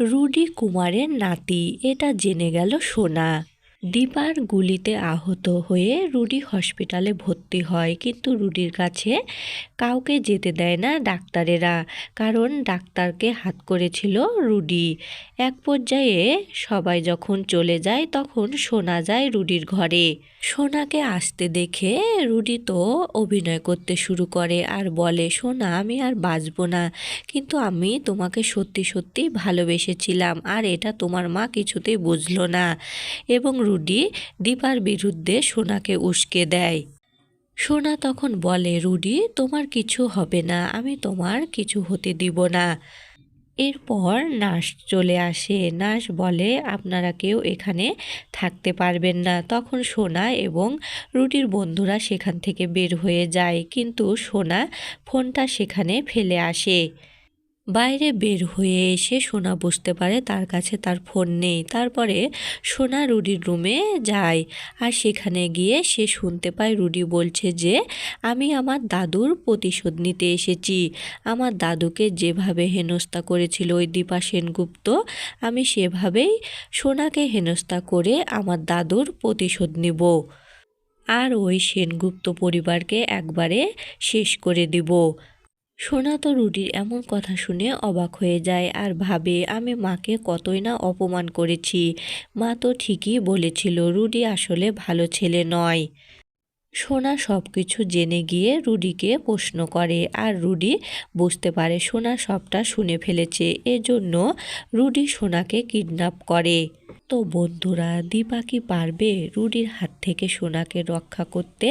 Rudi কুমারের নাতি। এটা জেনে গেল সোনা। দীপার গুলিতে আহত হয়ে রুডি হসপিটালে ভর্তি হয়। কিন্তু রুডির কাছে কাউকে যেতে দেয় না ডাক্তারেরা, কারণ ডাক্তারকে হাত করেছিল রুডি। এক পর্যায়ে সবাই যখন চলে যায়, তখন শোনা যায় রুডির ঘরে। সোনাকে আসতে দেখে রুডি তো অভিনয় করতে শুরু করে আর বলে, সোনা, আমি আর বাঁচব না। কিন্তু আমি তোমাকে সত্যি সত্যি ভালোবেসেছিলাম, আর এটা তোমার মা কিছুতেই বুঝলো না। এবং রুডি দীপার বিরুদ্ধে সোনাকে উস্কে দেয়। সোনা তখন বলে, রুডি, তোমার কিছু হবে না, আমি তোমার কিছু হতে দিব না। এরপর নার্স চলে আসে। নার্স বলে, আপনারা কেউ এখানে থাকতে পারবেন না। তখন সোনা এবং রুটির বন্ধুরা সেখান থেকে বের হয়ে যায়, কিন্তু সোনা ফোনটা সেখানে ফেলে আসে। বাইরে বের হয়ে এসে সোনা বুঝতে পারে, তার কাছে তার ফোন নেই। তারপরে সোনা রুডির রুমে যায় আর সেখানে গিয়ে সে শুনতে পায়, রুডি বলছে যে, আমি আমার দাদুর প্রতিশোধ নিতে এসেছি। আমার দাদুকে যেভাবে হেনস্থা করেছিল ওই দীপা সেনগুপ্ত, আমি সেভাবেই সোনাকে হেনস্থা করে আমার দাদুর প্রতিশোধ নিব। আর ওই সেনগুপ্ত পরিবারকে একবারে শেষ করে দিব। সোনা তো রুডির এমন কথা শুনে অবাক হয়ে যায় আর ভাবে, আমি মাকে কতই না অপমান করেছি। মা তো ঠিকই বলেছিল, রুডি আসলে ভালো ছেলে নয়। সোনা সব কিছু জেনে গিয়ে রুডিকে প্রশ্ন করে, আর রুডি বুঝতে পারে সোনা সবটা শুনে ফেলেছে। এজন্য রুডি সোনাকে কিডন্যাপ করে। তো বন্ধুরা, দীপা কি পারবে রুডির হাত থেকে সোনাকে রক্ষা করতে?